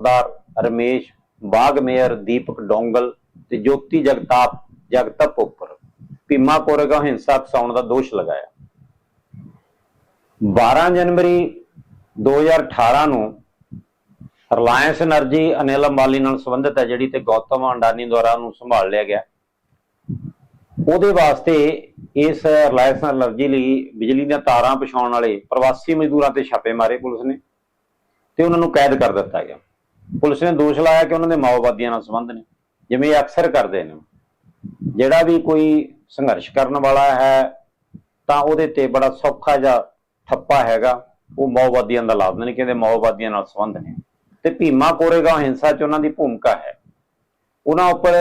ਸਰਦਾਰ ਰਮੇਸ਼ ਬਾਗਮੇਰ ਦੀਪਕ ਡੋਂਗਲ ਤੇ ਜੋਤੀ ਜਗਤਾਪ ਜਗਤਪ ਉੱਪਰ ਭੀਮਾ ਕੋਰੇਗਾ ਹਿੰਸਾ ਉਕਸਾਉਣ ਦਾ ਦੋਸ਼ ਲਗਾਇਆ। 12 ਜਨਵਰੀ 2018 ਨੂੰ ਰਿਲਾਇੰਸ એનર્ਜੀ ਅਨਿਲ ਅੰਬਾਲੀ ਨਾਲ ਸੰਬੰਧਿਤ ਹੈ, ਜਿਹੜੀ ਤੇ ਗੌਤਮ ਅੰਡਾਨੀ ਦੁਆਰਾ ਉਹਨੂੰ ਸੰਭਾਲ ਲਿਆ ਗਿਆ। ਉਹਦੇ ਵਾਸਤੇ ਇਸ ਰਿਲਾਇੰਸ ਐਨਰਜੀ ਲਈ ਬਿਜਲੀ ਦੀਆਂ ਤਾਰਾਂ ਪਛਾਉਣ ਵਾਲੇ ਪ੍ਰਵਾਸੀ ਮਜ਼ਦੂਰਾਂ ਤੇ ਛਾਪੇ ਮਾਰੇ ਪੁਲਿਸ ਨੇ ਤੇ ਉਹਨਾਂ ਨੂੰ ਕੈਦ ਕਰ ਦਿੱਤਾ ਗਿਆ। ਪੁਲਿਸ ਨੇ ਦੋਸ਼ ਲਾਇਆ ਕਿ ਉਹਨਾਂ ਦੇ ਮਾਓਵਾਦੀਆਂ ਨਾਲ ਸੰਬੰਧ ਨੇ, ਜਿਵੇਂ ਅਕਸਰ ਕਰਦੇ ਨੇ। ਜਿਹੜਾ ਵੀ ਕੋਈ ਸੰਘਰਸ਼ ਕਰਨ ਵਾਲਾ ਹੈ, ਤਾਂ ਉਹਦੇ ਤੇ ਬੜਾ ਸੌਖਾ ਜਿਹਾ ਠੱਪਾ ਹੈਗਾ, ਉਹ ਮਾਓਵਾਦੀਆਂ ਦਾ ਲਾਭ ਨਹੀਂ ਕਹਿੰਦੇ ਮਾਓਵਾਦੀਆਂ ਨਾਲ ਸੰਬੰਧ ਨੇ। ਤੇ ਭੀਮਾ ਕੋਰੇਗਾ ਹਿੰਸਾ 'ਚ ਉਹਨਾਂ ਦੀ ਭੂਮਿਕਾ ਹੈ। ਉਹਨਾਂ ਉੱਪਰ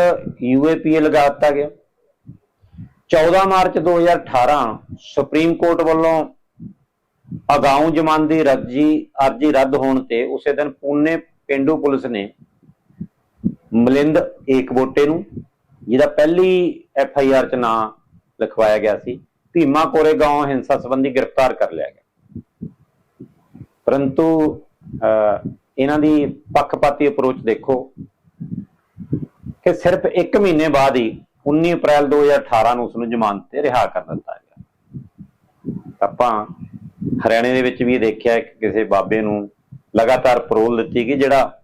ਯੂਏਪੀਏ ਲਗਾ ਦਿੱਤਾ ਗਿਆ। 14 ਮਾਰਚ 2018 ਸੁਪਰੀਮ ਕੋਰਟ ਵੱਲੋਂ ਅਗਾਊਂ ਜ਼ਮਾਨ ਦੀ ਰੱਜੀ ਅਰਜੀ ਰੱਦ ਹੋਣ ਤੇ ਉਸੇ ਦਿਨ ਪੂਨੇ ਪਿੰਡੂ ਪੁਲਿਸ ਨੇ ਮਲਿੰਦ ਏਕਬੋਟੇ ਨੂੰ, ਜਿਹਦਾ ਪਹਿਲੀ ਐਫ ਆਈ ਆਰ ਚ ਨਾਂ ਲਿਖਵਾਇਆ ਗਿਆ ਸੀ, ਭੀਮਾ ਕੋਰੇਗਾਂਵ ਹਿੰਸਾ ਸੰਬੰਧੀ ਗ੍ਰਿਫਤਾਰ ਕਰ ਲਿਆ ਗਿਆ। ਪਰੰਤੂ ਇਹਨਾਂ ਦੀ ਪੱਖਪਾਤੀ ਅਪਰੋਚ ਦੇਖੋ ਕਿ ਸਿਰਫ 1 ਮਹੀਨੇ ਬਾਅਦ ਹੀ 19 ਅਪ੍ਰੈਲ 2018 ਨੂੰ ਉਸ ਨੂੰ ਜ਼ਮਾਨਤ ਤੇ ਰਿਹਾ ਕਰ ਦਿੱਤਾ ਗਿਆ। ਆਪਾਂ ਹਰਿਆਣੇ ਦੇ ਵਿੱਚ ਵੀ ਇਹ ਦੇਖਿਆ ਕਿ ਕਿਸੇ ਬਾਬੇ ਨੂੰ ਲਗਾਤਾਰ ਪਰੋਲ ਦਿੱਤੀ ਗਈ, ਜਿਹੜਾ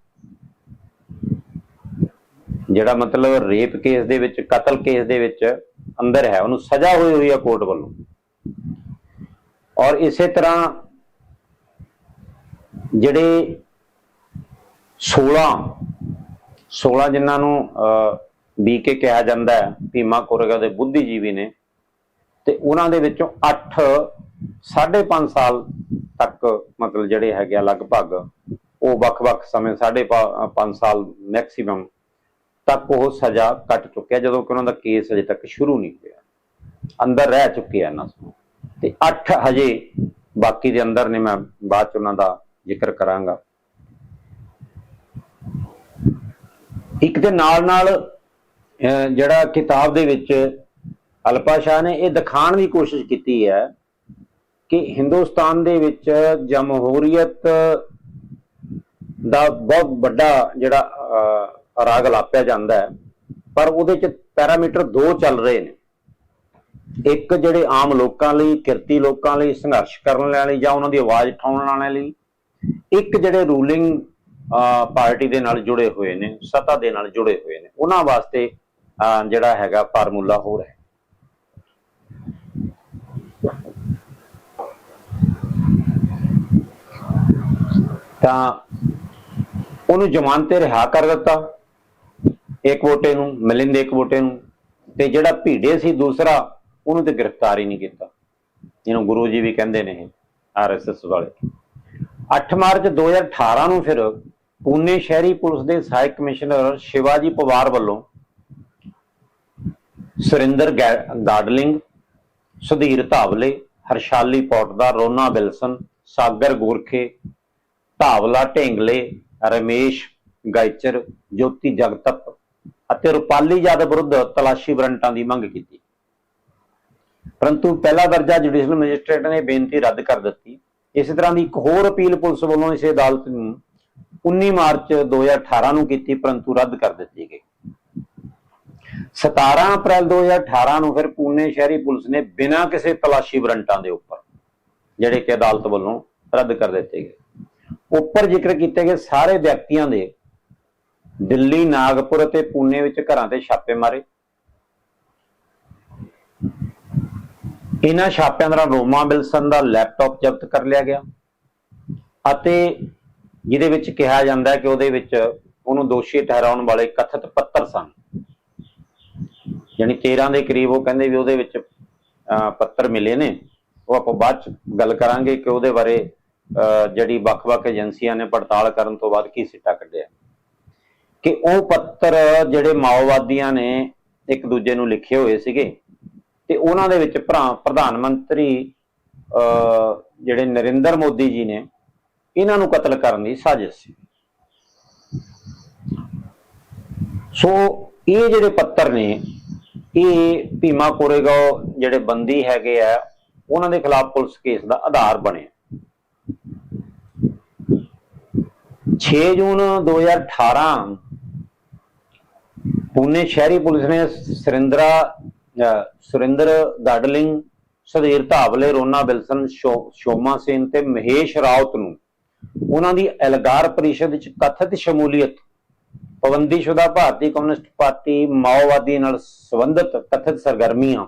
ਜਿਹੜਾ ਮਤਲਬ ਰੇਪ ਕੇਸ ਦੇ ਵਿੱਚ, ਕਤਲ ਕੇਸ ਦੇ ਵਿੱਚ ਅੰਦਰ ਹੈ, ਉਹਨੂੰ ਸਜ਼ਾ ਹੋਈ ਹੋਈ ਹੈ ਕੋਰਟ ਵੱਲੋਂ। ਔਰ ਇਸੇ ਤਰ੍ਹਾਂ ਜਿਹੜੇ 16 16 ਜਿਨ੍ਹਾਂ ਨੂੰ ਬੀਕੇ ਕਿਹਾ ਜਾਂਦਾ ਹੈ, ਭੀਮਾ ਕੋਰੇਗਾ ਦੇ ਬੁੱਧੀਜੀਵੀ ਨੇ, ਤੇ ਉਹਨਾਂ ਦੇ ਵਿੱਚੋਂ 8 5.5 ਸਾਲ ਤੱਕ ਮਤਲਬ ਜਿਹੜੇ ਹੈਗੇ ਆ ਲਗਭਗ ਉਹ ਵੱਖ-ਵੱਖ ਸਮੇਂ 5.5 ਸਾਲ ਮੈਕਸਿਮਮ ਤੱਕ ਉਹ ਸਜ਼ਾ ਕੱਟ ਚੁੱਕਿਆ ਜਦੋਂ ਕਿ ਉਹਨਾਂ ਦਾ ਕੇਸ ਅਜੇ ਤੱਕ ਸ਼ੁਰੂ ਨਹੀਂ ਹੋਇਆ। ਅੰਦਰ ਰਹਿ ਚੁੱਕੇ ਆ ਇਹਨਾਂ ਤੋਂ ਤੇ 8 ਹਜੇ ਬਾਕੀ ਦੇ ਅੰਦਰ ਨੇ ਮੈਂ ਬਾਅਦ ਚ ਉਹਨਾਂ ਦਾ ਜ਼ਿਕਰ ਕਰਾਂਗਾ। ਇੱਕ ਦੇ ਨਾਲ ਨਾਲ ਜਿਹੜਾ ਕਿਤਾਬ ਦੇ ਵਿੱਚ ਅਲਪਾ ਸ਼ਾਹ ਨੇ ਇਹ ਦਿਖਾਉਣ ਦੀ ਕੋਸ਼ਿਸ਼ ਕੀਤੀ ਹੈ ਕਿ ਹਿੰਦੁਸਤਾਨ ਦੇ ਵਿੱਚ ਜਮਹੂਰੀਅਤ ਦਾ ਬਹੁਤ ਵੱਡਾ ਜਿਹੜਾ ਰਾਗ ਲਾਪਿਆ ਜਾਂਦਾ ਹੈ। ਪਰ ਉਹਦੇ ਚ ਪੈਰਾਮੀਟਰ ਦੋ ਚੱਲ ਰਹੇ ਨੇ। ਇੱਕ ਜਿਹੜੇ ਆਮ ਲੋਕਾਂ ਲਈ ਕਿਰਤੀ ਲੋਕਾਂ ਲਈ ਸੰਘਰਸ਼ ਕਰਨ ਵਾਲਿਆਂ ਲਈ ਜਾਂ ਉਹਨਾਂ ਦੀ ਆਵਾਜ਼ ਉਠਾਉਣ ਵਾਲਿਆਂ ਲਈ। ਇੱਕ ਜਿਹੜੇ ਰੂਲਿੰਗ ਪਾਰਟੀ ਦੇ ਨਾਲ ਜੁੜੇ ਹੋਏ ਨੇ ਸੱਤਾ ਦੇ ਨਾਲ ਜੁੜੇ ਹੋਏ ਨੇ। ਉਹਨਾਂ ਵਾਸਤੇ ਅਹ, ਜਿਹੜਾ ਹੈਗਾ ਫਾਰਮੂਲਾ ਹੋਰ ਹੈ। ਤਾਂ ਉਹਨੂੰ ਜ਼ਮਾਨਤ ਤੇ ਰਿਹਾ ਕਰ ਦਿੱਤਾ। ਇੱਕ ਵੋਟੇ ਨੂੰ, ਮਿਲਿੰਦ ਇੱਕ ਵੋਟੇ ਨੂੰ, ਤੇ ਜਿਹੜਾ ਭੀੜੇ ਸੀ ਦੂਸਰਾ, ਉਹਨੂੰ ਤੇ ਗ੍ਰਿਫਤਾਰ ਹੀ ਨਹੀਂ ਕੀਤਾ। ਇਹਨੂੰ ਗੁਰੂ ਜੀ ਵੀ ਕਹਿੰਦੇ ਨੇ ਆਰਐਸਐਸ ਵਾਲੇ। 8 ਮਾਰਚ 2018 ਨੂੰ ਫਿਰ ਪੂਨੇ ਸ਼ਹਿਰੀ ਪੁਲਿਸ ਦੇ ਸਹਾਇਕ ਕਮਿਸ਼ਨਰ ਸ਼ਿਵਾਜੀ ਪਵਾਰ ਵੱਲੋਂ ਸੁਰਿੰਦਰ ਗੈ- ਗਾਡਲਿੰਗ, ਸੁਧੀਰ ਧਾਵਲੇ, ਹਰਸ਼ਾਲੀ ਪੌਟਦਾ ਰੋਨਾ ਵਿਲਸਨ, ਸਾਗਰ ਗੋਰਖੇ ਧਾਵਲਾ, ਢੇਂਗਲੇ, ਰਮੇਸ਼, ਗਾਇਚਰ, ਜੋਤੀ ਜਗਤਪ ਅਤੇ ਰੁਪਾਲੀ ਯਾਦਵ ਵਿਰੁੱਧ ਤਲਾਸ਼ੀ ਵਾਰੰਟਾਂ ਦੀ ਮੰਗ ਕੀਤੀ। ਪਰੰਤੂ ਪਹਿਲਾ ਦਰਜਾ ਜੁਡੀਸ਼ੀਅਲ ਮੈਜਿਸਟ੍ਰੇਟ ਨੇ ਬੇਨਤੀ ਰੱਦ ਕਰ ਦਿੱਤੀ। ਇਸੇ ਤਰ੍ਹਾਂ ਦੀ ਇੱਕ ਹੋਰ ਅਪੀਲ ਪੁਲਿਸ ਵੱਲੋਂ ਇਸੇ ਅਦਾਲਤ ਨੂੰ 19 ਮਾਰਚ 2018 ਨੂੰ ਕੀਤੀ, ਪਰੰਤੂ ਰੱਦ ਕਰ ਦਿੱਤੀ ਗਈ। 17 ਅਪ੍ਰੈਲ 2018 ਨੂੰ ਫਿਰ ਪੂਨੇ ਸ਼ਹਿਰੀ ਪੁਲਿਸ ਨੇ ਬਿਨਾਂ ਕਿਸੇ ਤਲਾਸ਼ੀ ਵਾਰੰਟਾਂ ਦੇ ਉੱਪਰ, ਜਿਹੜੇ ਕਿ ਅਦਾਲਤ ਵੱਲੋਂ ਰੱਦ ਕਰ ਦਿੱਤੇ ਗਏ। ਉੱਪਰ ਜ਼ਿਕਰ ਕੀਤੇ ਗਏ ਸਾਰੇ ਵਿਅਕਤੀਆਂ ਦੇ ਦਿੱਲੀ ਨਾਗਪੁਰ ਅਤੇ ਪੂਨੇ ਵਿੱਚ ਘਰਾਂ ਤੇ ਛਾਪੇ ਮਾਰੇ। ਇਹਨਾਂ ਛਾਪਿਆਂ ਦੌਰਾਨ ਰੋਮਾ ਬਿਲਸਨ ਦਾ ਲੈਪਟਾਪ ਜ਼ਬਤ ਕਰ ਲਿਆ ਗਿਆ ਅਤੇ ਜਿਹਦੇ ਵਿੱਚ ਕਿਹਾ ਜਾਂਦਾ ਹੈ ਕਿ ਉਹਦੇ ਵਿੱਚ ਉਹਨੂੰ ਦੋਸ਼ੀ ਠਹਿਰਾਉਣ ਵਾਲੇ ਕਥਿਤ ਪੱਤਰ ਸਨ। ਯਾਨੀ 13 ਦੇ ਕਰੀਬ ਉਹ ਕਹਿੰਦੇ ਵੀ ਉਹਦੇ ਵਿੱਚ ਅਹ, ਪੱਤਰ ਮਿਲੇ ਨੇ। ਉਹ ਆਪਾਂ ਬਾਅਦ ਚ ਗੱਲ ਕਰਾਂਗੇ ਕਿ ਉਹਦੇ ਬਾਰੇ ਜਿਹੜੀ ਵੱਖ-ਵੱਖ ਏਜੰਸੀਆਂ ਨੇ ਪੜਤਾਲ ਕਰਨ ਤੋਂ ਬਾਅਦ ਕੀ ਸਿੱਟਾ ਕੱਢਿਆ? ਕਿ ਉਹ ਪੱਤਰ ਜਿਹੜੇ ਮਾਓਵਾਦੀਆਂ ਨੇ ਇੱਕ ਦੂਜੇ ਨੂੰ ਲਿਖੇ ਹੋਏ ਸੀਗੇ ਤੇ ਉਹਨਾਂ ਦੇ ਵਿੱਚ ਪ੍ਰਧਾਨ ਮੰਤਰੀ ਜਿਹੜੇ ਨਰਿੰਦਰ ਮੋਦੀ ਜੀ ਨੇ, ਇਹਨਾਂ ਨੂੰ ਕਤਲ ਕਰਨ ਦੀ ਸਾਜ਼ਿਸ਼ ਸੀ। ਸੋ ਇਹ ਜਿਹੜੇ ਪੱਤਰ ਨੇ, ਇਹ ਭੀਮਾ ਕੋਰੇਗਾ ਜਿਹੜੇ ਬੰਦੀ ਹੈਗੇ ਆ, ਉਹਨਾਂ ਦੇ ਖਿਲਾਫ ਪੁਲਿਸ ਕੇਸ ਦਾ ਆਧਾਰ ਬਣੇ 6 ਜੂਨ 2018 ਪੁਣੇ ਸ਼ਹਿਰੀ ਪੁਲਿਸ ਨੇ ਸੁਰਿੰਦਰਾ, ਅਹ, ਸੁਰਿੰਦਰ ਗਾਡਲਿੰਗ, ਸੁਧੀਰ ਧਾਵਲੇ, ਰੋਨਾ ਬਿਲਸਨ ਸ਼ੋਮਾ ਸੇਨ ਤੇ ਮਹੇਸ਼ ਰਾਉਤ ਨੂੰ ਉਹਨਾਂ ਦੀ ਐਲਗਾਰ ਪਰਿਸ਼ਦ ਵਿੱਚ ਕਥਿਤ ਸ਼ਮੂਲੀਅਤ, ਪਾਬੰਦੀਸ਼ੁਦਾ ਭਾਰਤੀ ਕਮਿਊਨਿਸਟ ਪਾਰਟੀ ਮਾਓਵਾਦੀ ਨਾਲ ਸੰਬੰਧਿਤ ਕਥਿਤ ਸਰਗਰਮੀਆਂ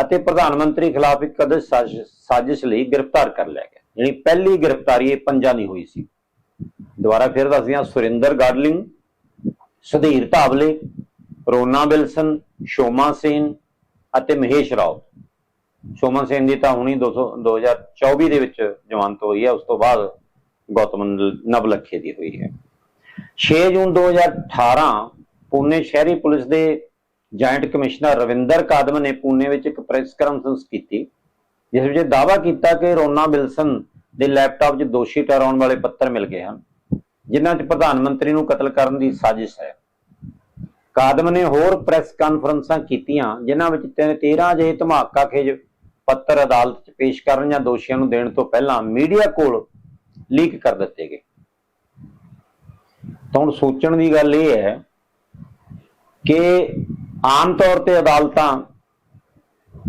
ਅਤੇ ਪ੍ਰਧਾਨ ਮੰਤਰੀ ਖਿਲਾਫ ਇੱਕ ਕਦਮ ਸਾਜ਼ਿਸ਼ ਸਾਜ਼ਿਸ਼ ਲਈ ਗ੍ਰਿਫਤਾਰ ਕਰ ਲਿਆ ਗਿਆ। ਜਿਹੜੀ ਪਹਿਲੀ ਗ੍ਰਿਫਤਾਰੀ ਇਹ ਪੰਜਾਂ ਦੀ ਹੋਈ ਸੀ। ਦੁਬਾਰਾ ਫਿਰ ਦੱਸਦੇ ਹਾਂ, ਸੁਰਿੰਦਰ ਗਾਡਲਿੰਗ, ਸੁਧੀਰ ਧਾਵਲੇ, ਰੋਨਾ ਬਿਲਸਨ, ਸ਼ੋਮਾ ਸੇਨ ਅਤੇ ਮਹੇਸ਼ ਰਾਓ। ਸੋਮਾ ਸੇਨ ਦੀ ਤਾਂ ਹੁਣੀ 200 2024 ਦੇ ਵਿੱਚ ਜ਼ਮਾਨਤ ਹੋਈ ਹੈ, ਉਸ ਤੋਂ ਬਾਅਦ ਗੌਤਮ ਨਵਲਖੇ ਦੀ ਹੋਈ ਹੈ। 6 ਜੂਨ 2018 ਪੂਨੇ ਸ਼ਹਿਰੀ ਪੁਲਿਸ ਦੇ ਜਾਇੰਟ ਕਮਿਸ਼ਨਰ ਰਵਿੰਦਰ ਕਾਦਮ ਨੇ ਪੂਨੇ ਵਿੱਚ ਇੱਕ ਪ੍ਰੈਸ ਕਾਨਫਰੰਸ ਕੀਤੀ, ਜਿਸ ਵਿੱਚ ਦਾਅਵਾ ਕੀਤਾ ਕਿ ਰੋਨਾ ਬਿਲਸਨ ਦੇ ਲੈਪਟਾਪ 'ਚ ਦੋਸ਼ੀ ਠਹਿਰਾਉਣ ਵਾਲੇ ਪੱਤਰ ਮਿਲ ਗਏ ਹਨ, ਜਿਨ੍ਹਾਂ 'ਚ ਪ੍ਰਧਾਨ ਮੰਤਰੀ ਨੂੰ ਕਤਲ ਕਰਨ ਦੀ ਸਾਜ਼ਿਸ਼ ਹੈ। ਕਾਦਮ ਨੇ ਹੋਰ ਪ੍ਰੈਸ ਕਾਨਫਰੰਸਾਂ ਕੀਤੀਆਂ, ਜਿਨ੍ਹਾਂ ਵਿੱਚ 13 ਜਿਹੇ ਧਮਾਕਾ ਖੇਜ ਪੱਤਰ ਅਦਾਲਤ 'ਚ ਪੇਸ਼ ਕਰਨ ਜਾਂ ਦੋਸ਼ੀਆਂ ਨੂੰ ਦੇਣ ਤੋਂ ਪਹਿਲਾਂ ਮੀਡੀਆ ਕੋਲ ਲੀਕ ਕਰ ਦਿੱਤੇ ਗਏ। ਤਾਂ ਹੁਣ ਸੋਚਣ ਦੀ ਗੱਲ ਇਹ ਹੈ ਕਿ ਆਮ ਤੌਰ ਤੇ ਅਦਾਲਤਾਂ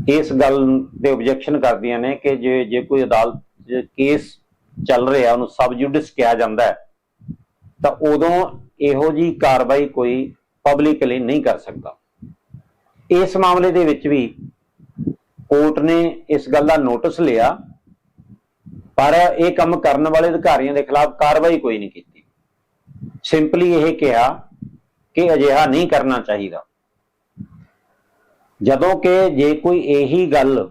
ਇਸ ਗੱਲ ਤੇ ਆਬਜੈਕਸ਼ਨ ਕਰਦੀਆਂ ਨੇ ਕਿ ਜੇ ਜੇ ਕੋਈ ਅਦਾਲਤ ਕੇਸ ਚੱਲ ਰਿਹਾ, ਉਹਨੂੰ ਸਬ ਜੁਡਿਸ ਕਿਹਾ ਜਾਂਦਾ ਹੈ, ਤਾਂ ਉਦੋਂ ਇਹੋ ਜੀ ਕਾਰਵਾਈ ਕੋਈ ਪਬਲਿਕਲੀ ਨਹੀਂ ਕਰ ਸਕਦਾ। ਇਸ ਮਾਮਲੇ ਦੇ ਵਿੱਚ ਵੀ ਕੋਰਟ ਨੇ ਇਸ ਗੱਲ ਦਾ ਨੋਟਿਸ ਲਿਆ, ਪਰ ਇਹ ਕੰਮ ਕਰਨ ਵਾਲੇ ਅਧਿਕਾਰੀਆਂ ਦੇ ਖਿਲਾਫ ਕਾਰਵਾਈ ਕੋਈ ਨਹੀਂ ਕੀਤੀ। ਸਿੰਪਲੀ ਇਹ ਕਿਹਾ ਕਿ ਅਜਿਹਾ ਨਹੀਂ ਕਰਨਾ ਚਾਹੀਦਾ। ਜਦੋਂ ਕਿ ਜੇ ਕੋਈ ਇਹੀ ਗੱਲ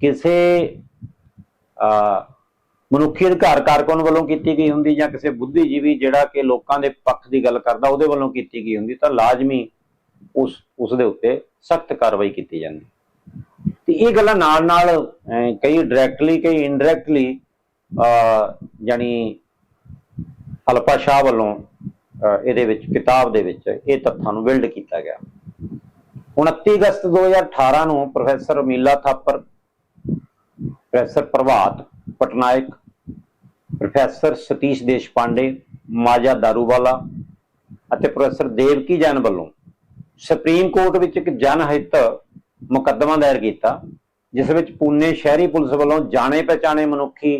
ਕਿਸੇ ਮਨੁੱਖੀ ਅਧਿਕਾਰ ਕਾਰਕੁਨ ਵੱਲੋਂ ਕੀਤੀ ਗਈ ਹੁੰਦੀ ਜਾਂ ਕਿਸੇ ਬੁੱਧੀਜੀਵੀ ਜਿਹੜਾ ਕਿ ਲੋਕਾਂ ਦੇ ਪੱਖ ਦੀ ਗੱਲ ਕਰਦਾ ਉਹਦੇ ਵੱਲੋਂ ਕੀਤੀ ਗਈ ਹੁੰਦੀ ਤਾਂ ਲਾਜ਼ਮੀ ਉਸ ਉਸ ਦੇ ਉੱਤੇ ਸਖਤ ਕਾਰਵਾਈ ਕੀਤੀ ਜਾਂਦੀ। ਤੇ ਇਹ ਗੱਲਾਂ ਨਾਲ ਨਾਲ ਕਈ ਡਾਇਰੈਕਟਲੀ ਕਈ ਇਨਡਾਇਰੈਕਟਲੀ ਜਾਨੀ ਅਲਪਾ ਸ਼ਾਹ ਵੱਲੋਂ ਅਹ, ਇਹਦੇ ਵਿੱਚ ਕਿਤਾਬ ਦੇ ਵਿੱਚ ਇਹ ਤੱਥਾਂ ਨੂੰ ਬਿਲਡ ਕੀਤਾ ਗਿਆ। 29 ਅਗਸਤ 2018 ਨੂੰ professor ਮੀਲਾ Thapar professor Prabhat Patnaik, professor Satish Deshpande, ਮਾਜਾ ਦਾਰੂਵਾਲਾ ਅਤੇ ਪ੍ਰੋਫੈਸਰ ਦੇਵਕੀ ਜੈਨ ਵੱਲੋਂ ਸੁਪਰੀਮ ਕੋਰਟ ਵਿੱਚ ਇੱਕ ਜਨ ਹਿੱਤ ਮੁਕੱਦਮਾ ਦਾਇਰ ਕੀਤਾ, ਜਿਸ ਵਿੱਚ ਪੂਨੇ ਸ਼ਹਿਰੀ ਪੁਲਿਸ ਵੱਲੋਂ ਜਾਣੇ ਪਛਾਣੇ ਮਨੁੱਖੀ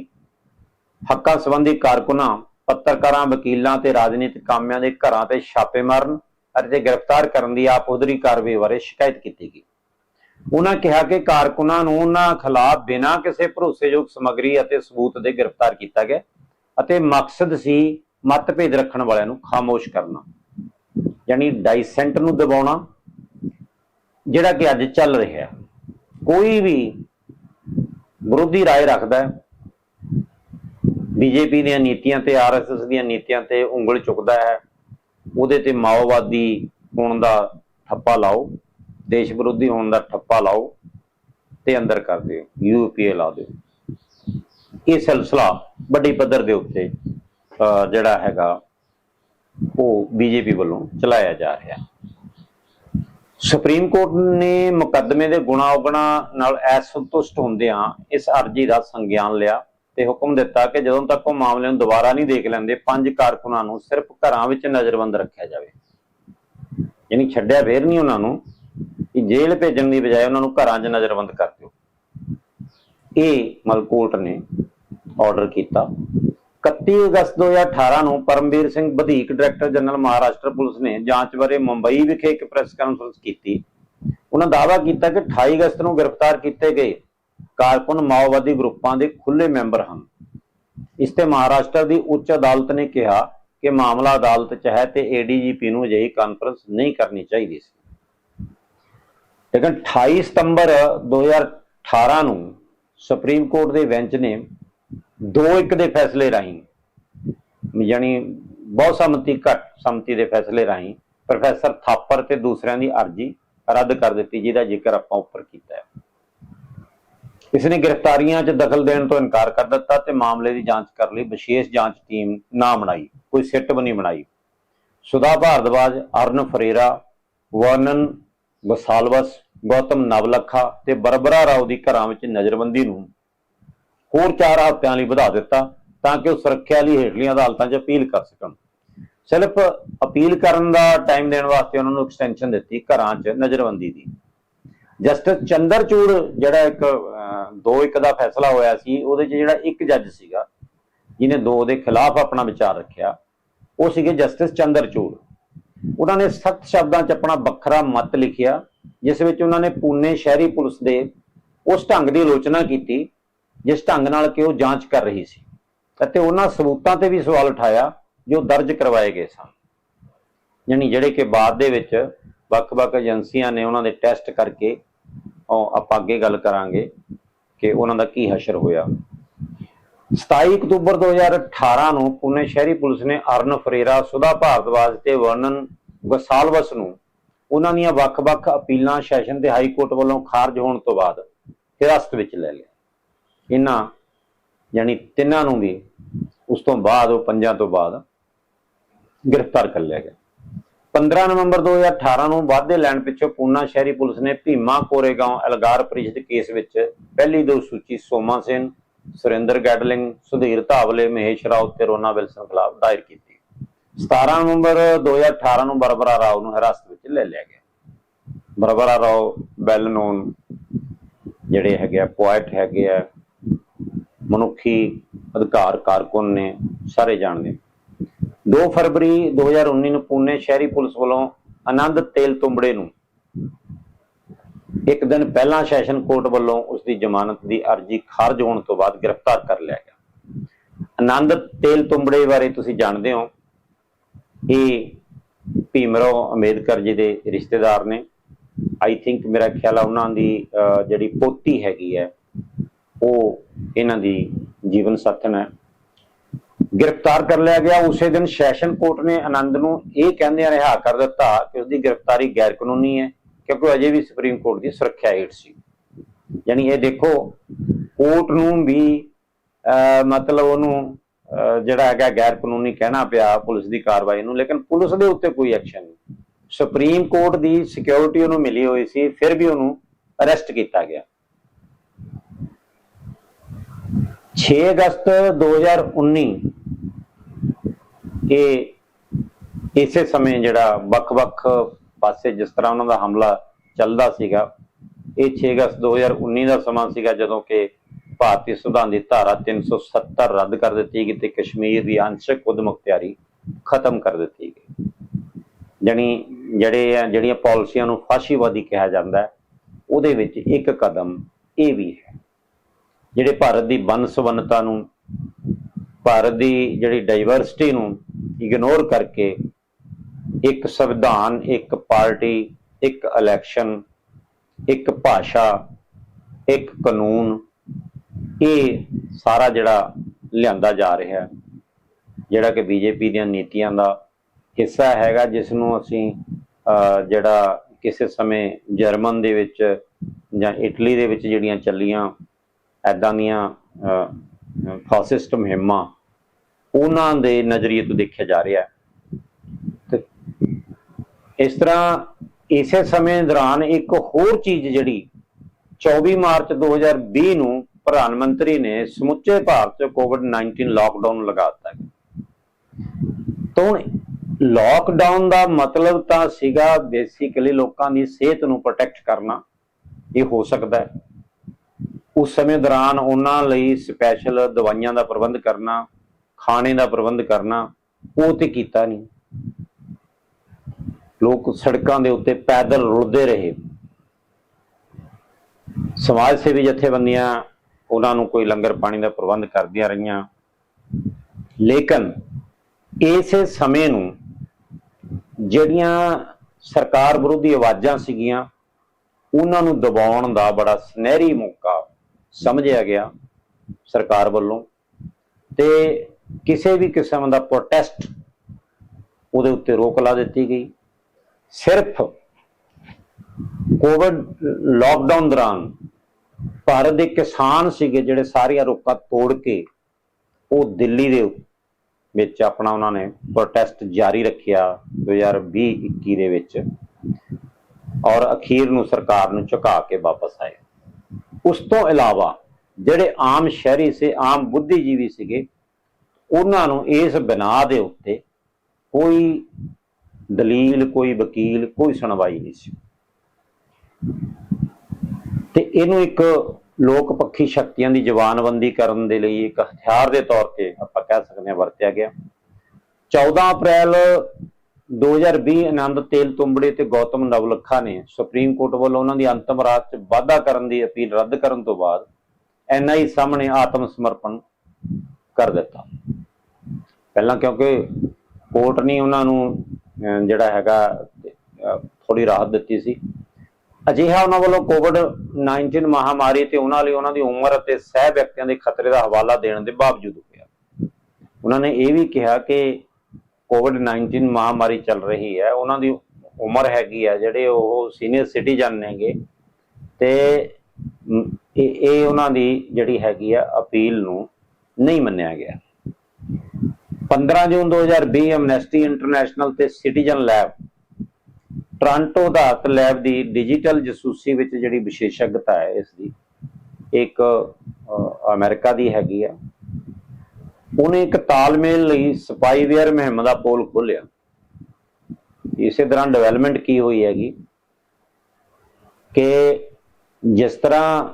ਹੱਕਾਂ ਸੰਬੰਧੀ ਕਾਰਕੁਨਾਂ, ਪੱਤਰਕਾਰਾਂ, ਵਕੀਲਾਂ ਤੇ ਰਾਜਨੀਤਿਕ ਕਾਮਿਆਂ ਦੇ ਘਰਾਂ ਤੇ ਛਾਪੇ ਮਾਰਨ ਅਤੇ ਗ੍ਰਿਫਤਾਰ ਕਰਨ ਦੀ ਆਪਹੁਦਰੀ ਕਾਰਵਾਈ ਬਾਰੇ ਸ਼ਿਕਾਇਤ ਕੀਤੀ ਗਈ। ਉਹਨਾਂ ਕਿਹਾ ਕਿ ਕਾਰਕੁਨਾਂ ਨੂੰ ਉਹਨਾਂ ਖਿਲਾਫ ਬਿਨਾਂ ਕਿਸੇ ਭਰੋਸੇਯੋਗ ਸਮੱਗਰੀ ਅਤੇ ਸਬੂਤ ਦੇ ਗ੍ਰਿਫਤਾਰ ਕੀਤਾ ਗਿਆ ਅਤੇ ਮਕਸਦ ਸੀ ਮਤਭੇਦ ਰੱਖਣ ਵਾਲਿਆਂ ਨੂੰ ਖਾਮੋਸ਼ ਕਰਨਾ ਯਾਨੀ ਡਾਈਸੈਂਟ ਨੂੰ ਦਬਾਉਣਾ ਜਿਹੜਾ ਕਿ ਅੱਜ ਚੱਲ ਰਿਹਾ ਹੈ ਕੋਈ ਵੀ ਵਿਰੋਧੀ رائے ਰੱਖਦਾ ਹੈ ਬੀਜੇਪੀ ਦੀਆਂ ਨੀਤੀਆਂ ਤੇ ਆਰਐਸਐਸ ਦੀਆਂ ਨੀਤੀਆਂ ਤੇ ਉਂਗਲ ਚੁੱਕਦਾ ਹੈ ਉਹਦੇ ਤੇ ਮਾਓਵਾਦੀ ਹੋਣ ਦਾ ਠੱਪਾ ਲਾਓ ਦੇਸ਼ ਵਿਰੋਧੀ ਹੋਣ ਦਾ ਠੱਪਾ ਲਾਓ ਤੇ ਅੰਦਰ ਕਰ ਦਿਓ ਯੂਪੀਏ ਲਾ ਦਿਓ। ਇਹ ਸਿਲਸਿਲਾ ਵੱਡੀ ਪੱਧਰ ਦੇ ਉੱਤੇ ਜਿਹੜਾ ਹੈਗਾ, ਉਹ ਬੀਜੇਪੀ ਵੱਲੋਂ ਚਲਾਇਆ ਜਾ ਰਿਹਾ। ਸੁਪਰੀਮ ਕੋਰਟ ਨੇ ਮੁਕੱਦਮੇ ਦੇ ਗੁਣਾ ਉਗਣਾ ਨਾਲ ਅਸੰਤੁਸ਼ਟ ਹੁੰਦਿਆਂ ਇਸ ਅਰਜ਼ੀ ਦਾ ਸੰਗਿਆਨ ਲਿਆ ਤੇ ਹੁਕਮ ਦਿੱਤਾ ਕਿ ਜਦੋਂ ਤੱਕ ਉਹ ਮਾਮਲੇ ਨੂੰ ਦੁਬਾਰਾ ਨਹੀਂ ਦੇਖ ਲੈਂਦੇ, ਪੰਜ ਕਾਰਕੁਨਾਂ ਨੂੰ ਸਿਰਫ ਘਰਾਂ ਵਿੱਚ ਨਜ਼ਰਬੰਦ ਰੱਖਿਆ ਜਾਵੇ। ਯਾਨੀ ਛੱਡਿਆ ਫੇਰ ਨਹੀਂ ਉਹਨਾਂ ਨੂੰ ਕਿ ਜੇਲ੍ਹ ਭੇਜਣ ਦੀ ਬਜਾਏ ਉਹਨਾਂ ਨੂੰ ਘਰਾਂ 'ਚ ਨਜ਼ਰਬੰਦ ਕਰ ਦਿਓ। ਇਹ ਮਲ ਨੇ ਆਰਡਰ ਕੀਤਾ। 31 ਅਗਸਤ 2018 ਨੂੰ ਪਰਮਵੀਰ ਸਿੰਘ ਵਧੀਕ ਡਾਇਰੈਕਟਰ ਜਨਰਲ ਮਹਾਰਾਸ਼ਟਰ ਪੁਲਿਸ ਨੇ ਜਾਂਚ ਬਾਰੇ ਮੁੰਬਈ ਵਿਖੇ ਇੱਕ ਪ੍ਰੈਸ ਕਾਨਫਰੰਸ ਕੀਤੀ। ਉਹਨਾਂ ਦਾਅਵਾ ਕੀਤਾ ਕਿ 28 ਅਗਸਤ ਨੂੰ ਗ੍ਰਿਫਤਾਰ ਕੀਤੇ ਗਏ ਕਾਰਕੁਨ ਮਾਓਵਾਦੀ ਗਰੁੱਪਾਂ ਦੇ ਖੁੱਲੇ ਮੈਂਬਰ ਹਨ। ਇਸ ਤੇ ਮਹਾਰਾਸ਼ਟਰ ਦੀ ਉੱਚ ਅਦਾਲਤ ਨੇ ਕਿਹਾ ਕਿ ਮਾਮਲਾ ਅਦਾਲਤ 'ਚ ਹੈ ਤੇ ਏਡੀਜੀਪੀ ਨੂੰ ਅਜਿਹੀ ਕਾਨਫਰੰਸ ਨਹੀਂ ਕਰਨੀ ਚਾਹੀਦੀ ਸੀ। ਲੇਕਿਨ 28 ਸਤੰਬਰ 2018 ਨੂੰ ਸੁਪਰੀਮ ਕੋਰਟ ਦੇ ਬੈਂਚ ਨੇ 2-1 ਦੇ ਫੈਸਲੇ ਰਾਹੀਂ, ਯਾਨੀ ਬਹੁਤ ਸੰਮਤੀ ਘੱਟ ਸੰਮਤੀ ਦੇ ਫੈਸਲੇ ਰਾਹੀਂ ਪ੍ਰੋਫੈਸਰ ਥਾਪਰ ਤੇ ਦੂਸਰਿਆਂ ਦੀ ਅਰਜ਼ੀ ਰੱਦ ਕਰ ਦਿੱਤੀ, ਜਿਹਦਾ ਜ਼ਿਕਰ ਆਪਾਂ ਉੱਪਰ ਕੀਤਾ ਹੈ। ਇਸ ਨੇ ਗ੍ਰਿਫਤਾਰੀਆਂ 'ਚ ਦਖਲ ਦੇਣ ਤੋਂ ਇਨਕਾਰ ਕਰ ਦਿੱਤਾ ਤੇ ਮਾਮਲੇ ਦੀ ਜਾਂਚ ਕਰਨ ਲਈ, ਵਿਸ਼ੇਸ਼ ਜਾਂਚ ਟੀਮ ਨਾ ਬਣਾਈ, ਕੋਈ ਸਿੱਟ ਵੀ ਨਹੀਂ ਬਣਾਈ। ਸੁਧਾ ਭਾਰਦਵਾਜ ਅਰਨ ਫਰੇਰਾ ਵਰਨਨ ਗਸਾਲਵਸ ਗੌਤਮ ਨਵਲਖਾ ਤੇ ਬਰਬਰਾ ਰਾਓ ਦੀ ਘਰਾਂ ਵਿੱਚ ਨਜ਼ਰਬੰਦੀ ਨੂੰ ਹੋਰ 4 ਹਫ਼ਤਿਆਂ ਲਈ ਵਧਾ ਦਿੱਤਾ ਤਾਂ ਕਿ ਉਹ ਸੁਰੱਖਿਆ ਲਈ ਹੇਠਲੀਆਂ ਅਦਾਲਤਾਂ 'ਚ ਅਪੀਲ ਕਰ ਸਕਣ। ਸਿਰਫ ਅਪੀਲ ਕਰਨ ਦਾ ਟਾਈਮ ਦੇਣ ਵਾਸਤੇ ਉਹਨਾਂ ਨੂੰ ਐਕਸਟੈਂਸ਼ਨ ਦਿੱਤੀ ਘਰਾਂ 'ਚ ਨਜ਼ਰਬੰਦੀ ਦੀ। ਜਸਟਿਸ ਚੰਦਰਚੂੜ ਜਿਹੜਾ ਇੱਕ 2-1 ਦਾ ਫੈਸਲਾ ਹੋਇਆ ਸੀ, ਉਹਦੇ 'ਚ ਜਿਹੜਾ ਇੱਕ ਜੱਜ ਸੀਗਾ, ਜਿਹਨੇ ਦੋ ਦੇ ਖਿਲਾਫ ਆਪਣਾ ਵਿਚਾਰ ਰੱਖਿਆ, ਉਹ ਸੀਗੇ ਜਸਟਿਸ ਚੰਦਰਚੂੜ। ਉਹਨਾਂ ਨੇ ਸਖਤ ਸ਼ਬਦਾਂ 'ਚ ਆਪਣਾ ਵੱਖਰਾ ਮਤ ਲਿਖਿਆ, ਜਿਸ ਵਿੱਚ ਉਹਨਾਂ ਨੇ ਪੂਨੇ ਸ਼ਹਿਰੀ ਪੁਲਿਸ ਦੇ ਉਸ ਢੰਗ ਦੀ ਆਲੋਚਨਾ ਕੀਤੀ, ਜਿਸ ਢੰਗ ਨਾਲ ਕਿ ਉਹ ਜਾਂਚ ਕਰ ਰਹੀ ਸੀ। ਅਤੇ ਉਹਨਾਂ ਸਬੂਤਾਂ ਤੇ ਵੀ ਸਵਾਲ ਉਠਾਇਆ, ਜੋ ਦਰਜ ਕਰਵਾਏ ਗਏ ਸਨ। ਯਾਨੀ ਜਿਹੜੇ ਕਿ ਬਾਅਦ ਦੇ ਵਿੱਚ ਵੱਖ-ਵੱਖ ਏਜੰਸੀਆਂ ਨੇ ਉਹਨਾਂ ਦੇ ਟੈਸਟ ਕਰਕੇ ਆਪਾਂ ਅੱਗੇ ਗੱਲ ਕਰਾਂਗੇ ਕਿ ਉਹਨਾਂ ਦਾ ਕੀ ਹਸ਼ਰ ਹੋਇਆ। 27 ਅਕਤੂਬਰ 2018 ਨੂੰ ਪੁਣੇ ਸ਼ਹਿਰੀ ਪੁਲਿਸ ਨੇ ਅਰਨ ਫਰੇਰਾ, ਸੁਧਾ ਭਾਰਦਵਾਜ ਤੇ ਵਰਨਨ ਗਸਾਲਵਸ ਨੂੰ ਉਹਨਾਂ ਦੀਆਂ ਵੱਖ-ਵੱਖ ਅਪੀਲਾਂ ਸੈਸ਼ਨ ਤੇ ਹਾਈ ਕੋਰਟ ਵੱਲੋਂ ਖਾਰਜ ਹੋਣ ਤੋਂ ਬਾਅਦ ਹਿਰਾਸਤ ਵਿੱਚ ਲੈ ਲਿਆ। ਇਹਨਾਂ ਯਾਨੀ ਤਿੰਨਾਂ ਨੂੰ ਵੀ ਉਸ ਤੋਂ ਬਾਅਦ, ਉਹ ਪੰਜਾਂ ਤੋਂ ਬਾਅਦ ਗ੍ਰਿਫਤਾਰ ਕਰ ਲਿਆ ਗਿਆ। 15 ਨਵੰਬਰ 2018 ਨੂੰ ਵਾਧੇ ਲੈਣ ਪਿੱਛੋਂ ਪੂਨਾ ਸ਼ਹਿਰੀ ਪੁਲਿਸ ਨੇ ਭੀਮਾ ਕੋਰੇਗਾਂਵ ਅਲਗਾਰ ਪ੍ਰੀਸ਼ਦ ਕੇਸ ਵਿੱਚ ਪਹਿਲੀ ਦੋ ਸੂਚੀ ਸੋਮਾ ਸੇਨ ਸੁਰਿੰਦਰ ਗੈਡਲਿੰਗ, ਸੁਧੀਰ ਧਾਵਲੇ, ਮਹੇਸ਼ ਰਾਉ ਤੇ ਰੋਨਾ ਵਿਲਸਨ ਖਿਲਾਫ ਦਾਇਰ ਕੀਤੀ। 17 ਨਵੰਬਰ 2018 ਨੂੰ ਬਰਬਰਾ ਰਾਓ ਨੂੰ ਹਿਰਾਸਤ ਵਿੱਚ ਲੈ ਲਿਆ ਗਿਆ। ਬਰਬਰਾ ਰਾਓ ਵੈਲ ਨੋਨ ਜਿਹੜੇ ਹੈਗੇ ਆ ਪੋਇਟ ਹੈਗੇ ਆ, ਮਨੁੱਖੀ ਅਧਿਕਾਰ ਕਾਰਕੁਨ ਨੇ, ਸਾਰੇ ਜਾਣਦੇ 2 ਫਰਵਰੀ 2019 ਨੂੰ ਪੁਣੇ ਸ਼ਹਿਰੀ ਪੁਲਿਸ ਵੱਲੋਂ ਆਨੰਦ ਤੇਲ ਤੁੰਬੜੇ ਨੂੰ ਇੱਕ ਦਿਨ ਪਹਿਲਾਂ ਸੈਸ਼ਨ ਕੋਰਟ ਵੱਲੋਂ ਉਸ ਦੀ ਜ਼ਮਾਨਤ ਦੀ ਅਰਜ਼ੀ ਖਾਰਜ ਹੋਣ ਤੋਂ ਬਾਅਦ ਗ੍ਰਿਫਤਾਰ ਕਰ ਲਿਆ ਗਿਆ। ਆਨੰਦ ਤੇਲ ਤੁੰਬੜੇ ਬਾਰੇ ਤੁਸੀਂ ਜਾਣਦੇ ਹੋ। ਇਹ ਭੀਮਰਾਓ ਅੰਬੇਦਕਰ ਜੀ ਦੇ ਰਿਸ਼ਤੇਦਾਰ ਨੇ। ਆਈ ਥਿੰਕ ਮੇਰਾ ਖਿਆਲ ਆ ਉਹਨਾਂ ਦੀ ਜਿਹੜੀ ਪੋਤੀ ਹੈਗੀ ਹੈ, ਉਹ ਇਹਨਾਂ ਦੀ ਜੀਵਨ ਸਾਥਣ ਹੈ। ਗ੍ਰਿਫਤਾਰ ਕਰ ਲਿਆ ਗਿਆ। ਉਸੇ ਦਿਨ ਸੈਸ਼ਨ ਕੋਰਟ ਨੇ ਆਨੰਦ ਨੂੰ ਇਹ ਕਹਿੰਦਿਆਂ ਰਿਹਾ ਕਰ ਦਿੱਤਾ ਕਿ ਉਸਦੀ ਗ੍ਰਿਫਤਾਰੀ ਗੈਰ ਕਾਨੂੰਨੀ ਹੈ। ਕਿਉਂਕਿ ਅਜੇ ਵੀ ਸੁਪਰੀਮ ਕੋਰਟ ਦੀ ਸੁਰੱਖਿਆ ਹੇਠ ਸੀ। ਯਾਨੀ ਇਹ ਦੇਖੋ ਕੋਰਟ ਨੂੰ ਵੀ ਮਤਲਬ ਉਹਨੂੰ ਜਿਹੜਾ ਹੈਗਾ ਗੈਰ ਕਾਨੂੰਨੀ ਕਹਿਣਾ ਪਿਆ ਪੁਲਿਸ ਦੀ ਕਾਰਵਾਈ ਨੂੰ, ਲੇਕਿਨ ਪੁਲਿਸ ਦੇ ਉੱਤੇ ਕੋਈ ਐਕਸ਼ਨ ਨਹੀਂ। ਸੁਪਰੀਮ ਕੋਰਟ ਦੀ ਸਿਕਿਉਰਿਟੀ ਉਹਨੂੰ ਮਿਲੀ ਹੋਈ ਸੀ, ਫਿਰ ਵੀ ਉਹਨੂੰ ਅਰੈਸਟ ਕੀਤਾ ਗਿਆ। 6 ਅਗਸਤ 2019 ਇਹ ਇਸੇ ਸਮੇਂ ਜਿਹੜਾ ਵੱਖ-ਵੱਖ ਪਾਸੇ ਜਿਸ ਤਰ੍ਹਾਂ ਉਹਨਾਂ ਦਾ ਹਮਲਾ ਚੱਲਦਾ ਸੀਗਾ, ਇਹ 6 ਅਗਸਤ 2019 ਦਾ ਸਮਾਂ ਸੀਗਾ ਜਦੋਂ ਕਿ ਭਾਰਤੀ ਸੰਵਿਧਾਨ ਦੀ ਧਾਰਾ 370 ਰੱਦ ਕਰ ਦਿੱਤੀ ਗਈ ਤੇ ਕਸ਼ਮੀਰ ਦੀ ਅੰਸ਼ਕ ਉਦਮੁਖਤਿਆਰੀ ਖਤਮ ਕਰ ਦਿੱਤੀ ਗਈ। ਜਾਣੀ ਜਿਹੜੇ ਆ, ਜਿਹੜੀਆਂ ਪਾਲਿਸੀਆਂ ਨੂੰ ਫਾਸ਼ੀਵਾਦੀ ਕਿਹਾ ਜਾਂਦਾ ਹੈ, ਉਹਦੇ ਵਿੱਚ ਇੱਕ ਕਦਮ ਇਹ ਵੀ ਹੈ। ਜਿਹੜੇ ਭਾਰਤ ਦੀ ਬਨਸਵੰਨਤਾ ਨੂੰ, ਭਾਰਤ ਦੀ ਜਿਹੜੀ ਡਾਈਵਰਸਿਟੀ ਨੂੰ ਇਗਨੋਰ ਕਰਕੇ ਇੱਕ ਸੰਵਿਧਾਨ, ਇੱਕ ਪਾਰਟੀ, ਇੱਕ ਇਲੈਕਸ਼ਨ, ਇੱਕ ਭਾਸ਼ਾ, ਇੱਕ ਕਾਨੂੰਨ, ਇਹ ਸਾਰਾ ਜਿਹੜਾ ਲਿਆਂਦਾ ਜਾ ਰਿਹਾ ਜਿਹੜਾ ਕਿ ਬੀਜੇਪੀ ਦੀਆਂ ਨੀਤੀਆਂ ਦਾ ਹਿੱਸਾ ਹੈਗਾ, ਜਿਸ ਨੂੰ ਅਸੀਂ ਜਿਹੜਾ ਕਿਸੇ ਸਮੇਂ ਜਰਮਨ ਦੇ ਵਿੱਚ ਜਾਂ ਇਟਲੀ ਦੇ ਵਿੱਚ ਜਿਹੜੀਆਂ ਚੱਲੀਆਂ ਐਦਾਂ ਦੀਆਂ ਫਾਸਿਸਟ ਮੁਹਿੰਮਾਂ, ਉਹਨਾਂ ਦੇ ਨਜ਼ਰੀਏ ਤੋਂ ਦੇਖਿਆ ਜਾ ਰਿਹਾ ਹੈ। ਇਸ ਤਰ੍ਹਾਂ ਇਸੇ ਸਮੇਂ ਦੌਰਾਨ ਇੱਕ ਹੋਰ ਚੀਜ਼ ਜਿਹੜੀ 24 ਮਾਰਚ 2020 ਨੂੰ ਪ੍ਰਧਾਨ ਮੰਤਰੀ ਨੇ ਸਮੁੱਚੇ ਭਾਰਤ 'ਚ ਕੋਵਿਡ-19 ਲਾਕਡਾਊਨ ਲਗਾ ਦਿੱਤਾ। ਤਾਂ ਲਾਕਡਾਊਨ ਦਾ ਮਤਲਬ ਤਾਂ ਸੀਗਾ ਬੇਸਿਕਲੀ ਲੋਕਾਂ ਦੀ ਸਿਹਤ ਨੂੰ ਪ੍ਰੋਟੈਕਟ ਕਰਨਾ। ਇਹ ਹੋ ਸਕਦਾ ਹੈ। ਉਸ ਸਮੇਂ ਦੌਰਾਨ ਉਹਨਾਂ ਲਈ ਸਪੈਸ਼ਲ ਦਵਾਈਆਂ ਦਾ ਪ੍ਰਬੰਧ ਕਰਨਾ, ਖਾਣੇ ਦਾ ਪ੍ਰਬੰਧ ਕਰਨਾ, ਉਹ ਤੇ ਕੀਤਾ ਨਹੀਂ। ਲੋਕ ਸੜਕਾਂ ਦੇ ਉੱਤੇ ਪੈਦਲ ਰੁਲਦੇ ਰਹੇ। ਸਮਾਜ ਸੇਵੀ ਜਥੇਬੰਦੀਆਂ ਉਹਨਾਂ ਨੂੰ ਕੋਈ ਲੰਗਰ ਪਾਣੀ ਦਾ ਪ੍ਰਬੰਧ ਕਰਦੀਆਂ ਰਹੀਆਂ। ਲੇਕਿਨ ਇਸੇ ਸਮੇਂ ਨੂੰ ਜਿਹੜੀਆਂ ਸਰਕਾਰ ਵਿਰੋਧੀ ਆਵਾਜ਼ਾਂ ਸੀਗੀਆਂ, ਉਹਨਾਂ ਨੂੰ ਦਬਾਉਣ ਦਾ ਬੜਾ ਸੁਨਹਿਰੀ ਮੌਕਾ ਸਮਝਿਆ ਗਿਆ ਸਰਕਾਰ ਵੱਲੋਂ। ਤੇ ਕਿਸੇ ਵੀ ਕਿਸਮ ਦਾ ਪ੍ਰੋਟੈਸਟ ਉਹਦੇ ਉੱਤੇ ਰੋਕ ਲਾ ਦਿੱਤੀ ਗਈ। ਸਿਰਫ ਕੋਵਿਡ ਲਾਕਡਾਊਨ ਦੌਰਾਨ ਭਾਰਤ ਦੇ ਕਿਸਾਨ ਸੀਗੇ ਜਿਹੜੇ ਸਾਰੀਆਂ ਰੋਕਾਂ ਤੋੜ ਕੇ ਉਹ ਦਿੱਲੀ ਦੇ ਵਿੱਚ ਆਪਣਾ ਉਹਨਾਂ ਨੇ ਪ੍ਰੋਟੈਸਟ ਜਾਰੀ ਰੱਖਿਆ 2020-21 ਦੇ ਵਿੱਚ ਔਰ ਅਖੀਰ ਨੂੰ ਸਰਕਾਰ ਨੂੰ ਝੁਕਾ ਕੇ ਵਾਪਸ ਆਏ। ਉਸ ਤੋਂ ਇਲਾਵਾ ਜਿਹੜੇ ਆਮ ਸ਼ਹਿਰੀ ਸੀ, ਆਮ ਬੁੱਧੀਜੀਵੀ ਸੀਗੇ, ਉਹਨਾਂ ਨੂੰ ਇਸ ਬਿਨਾ ਦੇ ਉੱਤੇ ਕੋਈ ਦਲੀਲ ਕੋਈ ਵਕੀਲ ਕੋਈ ਸੁਣਵਾਈ ਨਹੀਂ ਸੀ। ਤੇ ਇਹਨੂੰ ਇੱਕ ਲੋਕ ਪੱਖੀ ਸ਼ਕਤੀਆਂ ਦੀ ਜਵਾਨਬੰਦੀ ਕਰਨ ਦੇ ਲਈ ਇੱਕ ਹਥਿਆਰ ਦੇ ਤੌਰ ਤੇ ਆਪਾਂ ਕਹਿ ਸਕਦੇ ਹਾਂ ਵਰਤਿਆ ਗਿਆ। 14 ਅਪ੍ਰੈਲ 2020 ਆਨੰਦ ਤੇਲ ਤੁੰਬੜੇ ਤੇ ਗੌਤਮ ਨਵਲਖਾ ਨੇ ਸੁਪਰੀਮ ਕੋਰਟ ਵੱਲੋਂ ਉਹਨਾਂ ਦੀ ਅੰਤਮ ਰਾਤ 'ਚ ਵਾਅਦਾ ਕਰਨ ਦੀ ਅਪੀਲ ਰੱਦ ਕਰਨ ਤੋਂ ਬਾਅਦ ਐਨਆਈ ਸਾਹਮਣੇ ਆਤਮ ਸਮਰਪਣ ਕਰ ਦਿੱਤਾ। ਪਹਿਲਾਂ ਕਿਉਂਕਿ ਕੋਰਟ ਨੇ ਉਹਨਾਂ ਨੂੰ ਜਿਹੜਾ ਹੈਗਾ ਥੋੜੀ ਰਾਹਤ ਦਿੱਤੀ ਸੀ। ਅਜਿਹਾ ਉਹਨਾਂ ਵੱਲੋਂ ਕੋਵਿਡ 19 ਮਹਾਮਾਰੀ ਤੇ ਉਹਨਾਂ ਲਈ ਉਹਨਾਂ ਦੀ ਉਮਰ ਅਤੇ ਸਹਿ ਵਿਅਕਤੀਆਂ ਦੇ ਖਤਰੇ ਦਾ ਹਵਾਲਾ ਦੇਣ ਦੇ ਬਾਵਜੂਦ ਹੋਇਆ। ਉਹਨਾਂ ਨੇ ਇਹ ਵੀ ਕਿਹਾ ਕਿ ਕੋਵਿਡ 19 ਮਹਾਮਾਰੀ ਚੱਲ ਰਹੀ ਹੈ। ਉਹਨਾਂ ਦੀ ਉਮਰ ਹੈਗੀ ਆ ਜਿਹੜੇ ਉਹ ਸੀਨੀਅਰ ਸਿਟੀਜ਼ਨ ਨੇਗੇ ਤੇ ਇਹ ਉਹਨਾਂ ਦੀ ਜਿਹੜੀ ਹੈਗੀ ਆ ਅਪੀਲ ਨੂੰ ਨਹੀਂ ਮੰਨਿਆ ਗਿਆ। 15 ਜੂਨ 2020 ਐਮਨੈਸਟੀ ਇੰਟਰਨੈਸ਼ਨਲ ਤੇ ਸਿਟੀਜ਼ਨ ਲੈਬ ਟ੍ਰਾਂਟੋ ਅਧਾਰਤ ਲੈਬ ਦੀ ਡਿਜੀਟਲ ਜਸੂਸੀ ਵਿੱਚ ਜਿਹੜੀ ਵਿਸ਼ੇਸ਼ਗਤਾ ਹੈ ਇਸ ਦੀ ਇੱਕ ਅਮਰੀਕਾ ਦੀ ਹੈਗੀ ਆ। ਉਹਨੇ ਇੱਕ ਤਾਲਮੇਲ ਲਈ ਸਪਾਈਵੇਅਰ ਮੁਹਿੰਮ ਦਾ ਪੋਲ ਖੋਲਿਆ ਇਸੇ ਤਰ੍ਹਾਂ ਡਿਵੈਲਪਮੈਂਟ ਕੀ ਹੋਈ ਹੈਗੀ? ਕਿ ਜਿਸ ਤਰ੍ਹਾਂ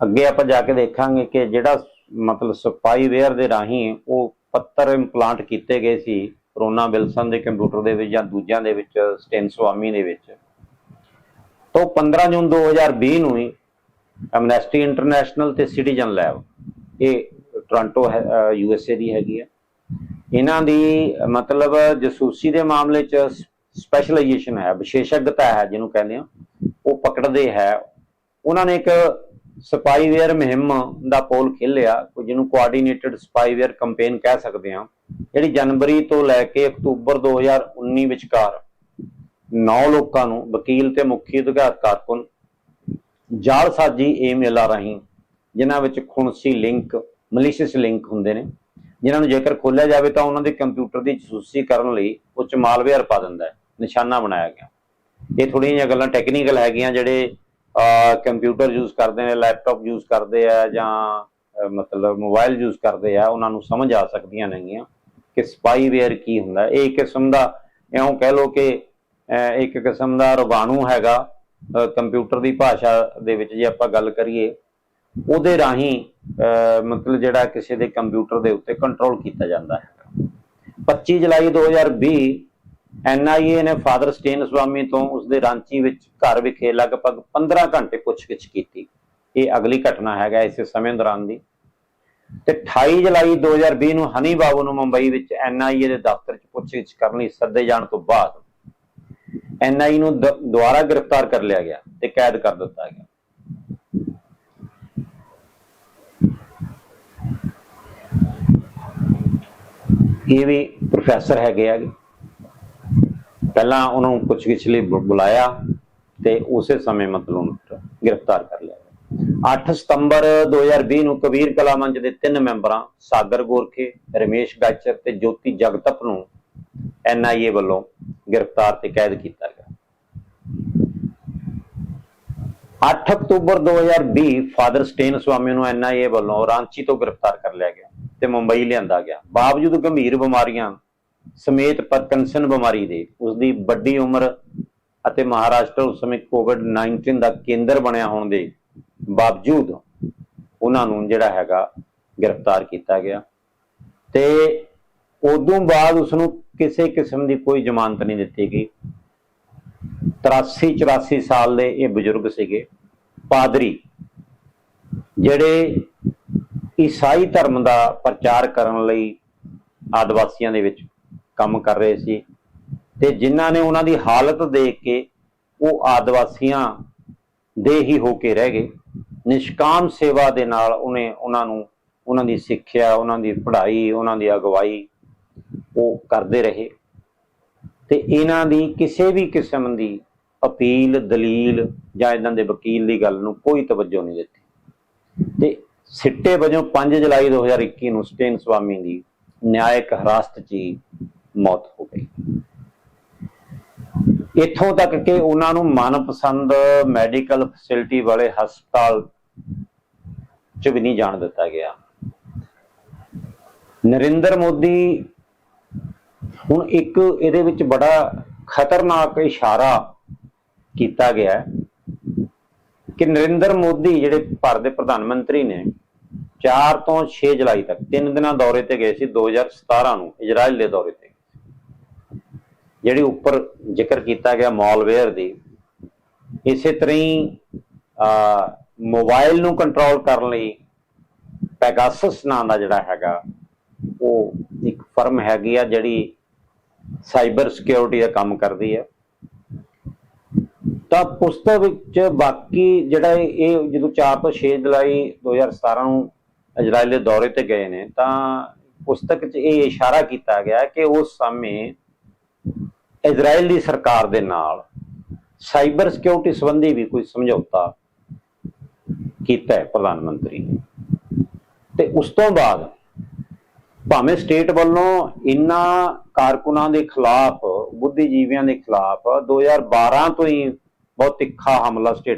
ਅੱਗੇ ਆਪਾਂ ਜਾ ਕੇ ਦੇਖਾਂਗੇ ਕਿ ਜਿਹੜਾ ਮਤਲਬ ਸਪਾਈਵੇਅਰ ਦੇ ਰਾਹੀਂ ਉਹ ਪੱਤਰ ਇੰਪਲਾਂਟ ਕੀਤੇ ਗਏ ਸੀ ਕਰੋਨਾ ਵਿਲਸਨ ਦੇ ਕੰਪਿਊਟਰ ਦੇ ਵਿੱਚ ਜਾਂ ਦੂਜਿਆਂ ਦੇ ਵਿੱਚ, ਸਟੈਨ ਸਵਾਮੀ ਦੇ ਵਿੱਚ। ਤਾਂ 15 ਜੂਨ 2020 ਨੂੰ ਹੀ ਐਮਨੈਸਟੀ ਇੰਟਰਨੈਸ਼ਨਲ ਤੇ ਸਿਟੀਜ਼ਨ ਲੈਬ ਇਹ ਟੋਰਾਂਟੋ ਯੂ ਐਸ ਏ ਦੀ ਹੈਗੀ ਹੈ ਇਹਨਾਂ ਦੀ ਮਤਲਬ ਜਸੂਸੀ ਦੇ ਮਾਮਲੇ 'ਚ ਸਪੈਸ਼ਲਾਈਜੇਸ਼ਨ ਹੈ, ਵਿਸ਼ੇਸ਼ਗਤਾ ਹੈ ਜਿਹਨੂੰ ਕਹਿੰਦੇ ਆ, ਉਹ ਪਕੜਦੇ ਹੈ। ਉਹਨਾਂ ਨੇ ਇੱਕ ਸਪਾਈਵੇਅਰ ਮੁਹਿੰਮ ਦਾ ਪੋਲ ਖੇਲਿਆ ਜਿਹਨੂੰ ਕੋਆਰਡੀਨੇਟਡ ਸਪਾਈਵੇਅਰ ਕੈਂਪੇਨ ਕਹਿ ਸਕਦੇ ਹਾਂ, ਜਿਹੜੀ ਜਨਵਰੀ ਤੋਂ ਲੈ ਕੇ ਅਕਤੂਬਰ 2019 ਵਿਚਕਾਰ 9 ਲੋਕਾਂ ਨੂੰ ਵਕੀਲ ਤੇ ਮੁਖੀ ਅਧਿਕਾਰ ਕਾਰਕੁਨ ਜਾਲਸਾਜੀ ਈਮੇਲਾਂ ਰਾਹੀਂ, ਜਿਨ੍ਹਾਂ ਵਿੱਚ ਖੁਣਸੀ ਲਿੰਕ ਮਲੀਸ਼ੀਅਸ ਲਿੰਕ ਹੁੰਦੇ ਨੇ, ਜਿਨ੍ਹਾਂ ਨੂੰ ਜੇਕਰ ਖੋਲਿਆ ਜਾਵੇ ਤਾਂ ਉਹਨਾਂ ਦੇ ਕੰਪਿਊਟਰ ਦੀ ਜਸੂਸੀ ਕਰਨ ਲਈ ਉੱਚ ਮਾਲਵੇਅਰ ਪਾ ਦਿੰਦਾ ਹੈ, ਨਿਸ਼ਾਨਾ ਬਣਾਇਆ ਗਿਆ। ਇਹ ਥੋੜੀਆਂ ਜਿਹੀਆਂ ਗੱਲਾਂ ਟੈਕਨੀਕਲ ਹੈਗੀਆਂ ਜਿਹੜੇ ਕੰਪਿਊਟਰ ਯੂਜ਼ ਕਰਦੇ ਨੇ ਲੈਪਟਾਪ ਯੂਜ਼ ਕਰਦੇ ਆ ਜਾਂ ਮਤਲਬ ਮੋਬਾਈਲ ਯੂਜ਼ ਕਰਦੇ ਆ, ਉਹਨਾਂ ਨੂੰ ਸਮਝ ਆ ਸਕਦੀਆਂ ਨੇਗੀਆਂ ਕਿ ਸਪਾਈਵੇਅਰ ਕੀ ਹੁੰਦਾ। ਇਹ ਕਿਸਮ ਦਾ, ਇਉਂ ਕਹਿ ਲਓ ਕਿ ਇੱਕ ਕਿਸਮ ਦਾ ਰੋਗਾਣੂ ਹੈਗਾ ਕੰਪਿਊਟਰ ਦੀ ਭਾਸ਼ਾ ਦੇ ਵਿੱਚ ਜੇ ਆਪਾਂ ਗੱਲ ਕਰੀਏ, ਉਹਦੇ ਰਾਹੀਂ ਮਤਲਬ ਜਿਹੜਾ ਕਿਸੇ ਦੇ ਕੰਪਿਊਟਰ ਦੇ ਉੱਤੇ ਕੰਟਰੋਲ ਕੀਤਾ ਜਾਂਦਾ ਹੈ। 25 ਜੁਲਾਈ 2020 ਐਨਆਈਏ ਨੇ ਫਾਦਰ ਸਟੇਨ ਸਵਾਮੀ ਤੋਂ ਉਸਦੇ ਰਾਂਚੀ ਵਿੱਚ ਘਰ ਵਿਖੇ ਲਗਭਗ 15 ਘੰਟੇ ਪੁੱਛਗਿੱਛ ਕੀਤੀ। ਇਹ ਅਗਲੀ ਘਟਨਾ ਹੈਗਾ ਇਸੇ ਸਮੇਂ ਦੌਰਾਨ ਦੀ। ਤੇ 28 ਜੁਲਾਈ 2020 ਨੂੰ ਹਨੀ ਬਾਬੂ ਨੂੰ ਮੁੰਬਈ ਵਿੱਚ ਐਨਆਈਏ ਦੇ ਦਫ਼ਤਰ 'ਚ ਪੁੱਛਗਿੱਛ ਕਰਨ ਲਈ ਸੱਦੇ ਜਾਣ ਤੋਂ ਬਾਅਦ ਐਨਆਈ ਨੂੰ ਦੁਬਾਰਾ ਗ੍ਰਿਫਤਾਰ ਕਰ ਲਿਆ ਗਿਆ ਤੇ ਕੈਦ ਕਰ ਦਿੱਤਾ ਗਿਆ। ਇਹ ਵੀ ਪ੍ਰੋਫੈਸਰ ਹੈਗੇ ਆ। ਪਹਿਲਾਂ ਉਹਨਾਂ ਨੂੰ ਪੁੱਛਗਿੱਛ ਲਈ ਬੁਲਾਇਆ ਤੇ ਉਸੇ ਸਮੇਂ ਮਤਲਬ ਉਹਨੂੰ ਗ੍ਰਿਫਤਾਰ ਕਰ ਲਿਆ ਗਿਆ। 8 ਸਤੰਬਰ 2020 ਨੂੰ ਕਬੀਰ ਕਲਾ ਮੰਚ ਦੇ ਤਿੰਨ ਮੈਂਬਰਾਂ, ਸਾਗਰ ਗੋਰਖੇ, ਰਮੇਸ਼ ਗਾਚਰ ਤੇ ਜੋਤੀ ਜਗਤਪ ਨੂੰ ਐਨਆਈਏ ਵੱਲੋਂ ਗ੍ਰਿਫਤਾਰ ਤੇ ਕੈਦ ਕੀਤਾ ਗਿਆ 8 ਅਕਤੂਬਰ 2020 ਫਾਦਰ ਸਟੇਨ ਸਵਾਮੀ ਨੂੰ ਐਨਆਈਏ ਵੱਲੋਂ ਰਾਂਚੀ ਤੋਂ ਗ੍ਰਿਫਤਾਰ ਕਰ ਲਿਆ ਗਿਆ ਤੇ ਮੁੰਬਈ ਲਿਆਂਦਾ ਗਿਆ ਬਾਵਜੂਦ ਗੰਭੀਰ ਬਿਮਾਰੀਆਂ ਸਮੇਤ ਪਾਰਕਿੰਸਨ ਬਿਮਾਰੀ ਦੇ। ਉਸ ਦੀ ਵੱਡੀ ਉਮਰ ਅਤੇ ਮਹਾਰਾਸ਼ਟਰ ਉਸ ਸਮੇਂ ਕੋਵਿਡ-19 ਦਾ ਕੇਂਦਰ ਬਣਿਆ ਹੋਣ ਦੇ ਬਾਵਜੂਦ ਉਹਨਾਂ ਨੂੰ ਜਿਹੜਾ ਹੈਗਾ ਗ੍ਰਿਫਤਾਰ ਕੀਤਾ ਗਿਆ। ਤੇ ਉਦੋਂ ਬਾਅਦ ਉਸ ਨੂੰ ਕਿਸੇ ਕਿਸਮ ਦੀ ਕੋਈ ਜ਼ਮਾਨਤ ਨਹੀਂ ਦਿੱਤੀ ਗਈ। 83 84 ਸਾਲ ਦੇ ਇਹ ਬਜ਼ੁਰਗ ਸੀਗੇ। ਪਾਦਰੀ, ਜਿਹੜੇ ਈਸਾਈ ਧਰਮ ਦਾ ਪ੍ਰਚਾਰ ਕਰਨ ਲਈ ਆਦਿਵਾਸੀਆਂ ਦੇ ਵਿੱਚ ਕੰਮ ਕਰ ਰਹੇ ਸੀ। ਤੇ ਜਿਨ੍ਹਾਂ ਨੇ ਉਹਨਾਂ ਦੀ ਹਾਲਤ ਦੇਖ ਕੇ ਉਹ ਆਦਿਵਾਸੀਆਂ ਦੇ ਹੀ ਹੋ ਕੇ ਰਹਿ ਗਏ। ਨਿਸ਼ਕਾਮ ਸੇਵਾ ਦੇ ਨਾਲ ਉਹਨੇ ਉਹਨਾਂ ਨੂੰ, ਉਹਨਾਂ ਦੀ ਸਿੱਖਿਆ, ਉਹਨਾਂ ਦੀ ਪੜ੍ਹਾਈ, ਉਹਨਾਂ ਦੀ ਅਗਵਾਈ ਉਹ ਕਰਦੇ ਰਹੇ। ਤੇ ਇਹਨਾਂ ਦੀ ਕਿਸੇ ਵੀ ਕਿਸਮ ਦੀ ਅਪੀਲ, ਦਲੀਲ ਜਾਂ ਇਦਾਂ ਦੇ ਵਕੀਲ ਦੀ ਗੱਲ ਨੂੰ ਕੋਈ ਤਵੱਜੋ ਨਹੀਂ ਦਿੱਤੀ। ਤੇ ਸਿੱਟੇ ਵਜੋਂ 5 ਜੁਲਾਈ 2021 ਨੂੰ ਸਟੇਨ ਸਵਾਮੀ ਦੀ ਨਿਆਇਕ ਹਰਾਸਤ 'ਚ ਹੀ ਮੌਤ ਹੋ ਗਈ। ਇੱਥੋਂ ਤੱਕ ਕਿ ਉਹਨਾਂ ਨੂੰ ਮਨਪਸੰਦ ਮੈਡੀਕਲ ਫੈਸਿਲਿਟੀ ਵਾਲੇ ਹਸਪਤਾਲ 'ਚ ਵੀ ਨਹੀਂ ਜਾਣ ਦਿੱਤਾ ਗਿਆ। ਨਰਿੰਦਰ ਮੋਦੀ ਹੁਣ ਇੱਕ ਇਹਦੇ ਵਿੱਚ ਬੜਾ ਖਤਰਨਾਕ ਇਸ਼ਾਰਾ ਕੀਤਾ ਗਿਆ ਕਿ ਨਰਿੰਦਰ ਮੋਦੀ ਜਿਹੜੇ ਭਾਰਤ ਦੇ ਪ੍ਰਧਾਨ ਮੰਤਰੀ ਨੇ 4 ਤੋਂ 6 ਜੁਲਾਈ ਤੱਕ ਤਿੰਨ ਦਿਨਾਂ ਦੌਰੇ ਤੇ ਗਏ ਸੀ 2017 ਨੂੰ ਇਜ਼ਰਾਈਲ ਦੇ ਦੌਰੇ ਤੇ। ਜਿਹੜੀ ਉੱਪਰ ਜ਼ਿਕਰ ਕੀਤਾ ਗਿਆ ਮਾਲਵੇਅਰ ਦੀ ਇਸੇ ਤਰ੍ਹਾਂ ਹੀ ਅਹ, ਮੋਬਾਈਲ ਨੂੰ ਕੰਟਰੋਲ ਕਰਨ ਲਈ ਪੈਗਾਸਸ ਨਾਂ ਦਾ ਜਿਹੜਾ ਹੈਗਾ ਉਹ ਇੱਕ ਫਰਮ ਹੈਗੀ ਆ ਜਿਹੜੀ ਸਾਈਬਰ ਸਿਕਿਉਰਿਟੀ ਦਾ ਕੰਮ ਕਰਦੀ ਹੈ ਤਾਂ ਪੁਸਤਕ ਵਿੱਚ ਬਾਕੀ ਜਿਹੜਾ ਇਹ ਇਹ ਜਦੋਂ 4 ਤੋਂ 6 ਜੁਲਾਈ 2017 ਨੂੰ ਇਜ਼ਰਾਈਲ ਦੇ ਦੌਰੇ ਤੇ ਗਏ ਨੇ ਤਾਂ ਪੁਸਤਕ 'ਚ ਇਹ ਇਸ਼ਾਰਾ ਕੀਤਾ ਗਿਆ ਕਿ ਉਸ ਸਮੇਂ ਇਜ਼ਰਾਈਲ ਦੀ ਸਰਕਾਰ ਦੇ ਨਾਲ ਸਾਈਬਰ ਸਿਕਿਉਰਿਟੀ ਸੰਬੰਧੀ ਵੀ ਕੋਈ ਸਮਝੌਤਾ ਕੀਤਾ ਹੈ ਪ੍ਰਧਾਨ ਮੰਤਰੀ ਨੇ। ਤੇ ਉਸ ਤੋਂ ਬਾਅਦ ਭਾਵੇਂ ਸਟੇਟ ਵੱਲੋਂ ਇਨ੍ਹਾਂ ਕਾਰਕੁਨਾਂ ਦੇ ਖਿਲਾਫ, ਬੁੱਧੀਜੀਵੀਆਂ ਦੇ ਖਿਲਾਫ 2012 ਤੋਂ ਹੀ ਬਹੁਤ ਤਿੱਖਾ ਹਮਲਾ ਸਟੇਟ